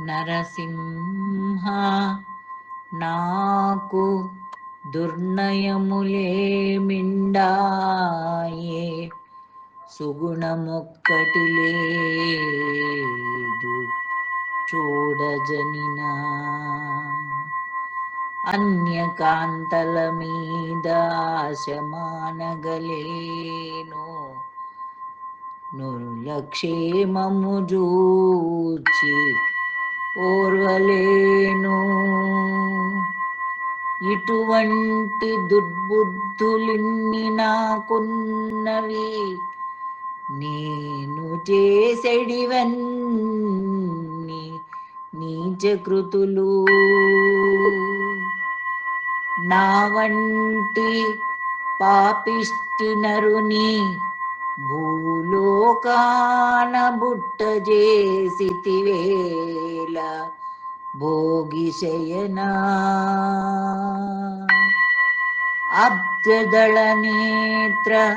నరసింహ నాకు దుర్నయములేమిండాయే? సుగుణమొక్కటి లేదు చూడజనినా. అన్యకాంతల మీద ఆశమానగలేను. నుర్లక్షేమము జూచి ఓర్వలేను. ఇటువంటి దుర్బుద్ధులిన్ని నాకున్నవి నేను చేసెడివన్నీ నీచకృతులు. నా వంటి పాపిష్టినరుని భూలోకాన బుట్ట చేసితివే భోగిశయనా శయనా నేత్ర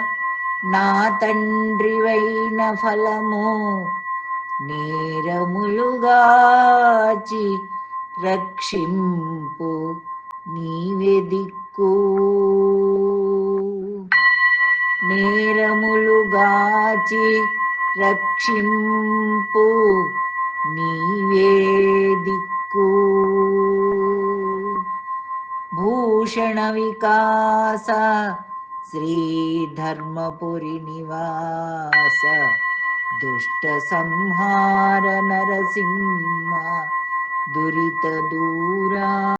నా తండ్రివైన ఫలము నేరములుగాచి రక్షింపు నీవే దిక్కు. నేరములుగాచి రక్షింపు నీవే कुभूषणविकास श्रीधर्मपुरिनिवास दुष्टसंहार नरसिंह दुरितदूरा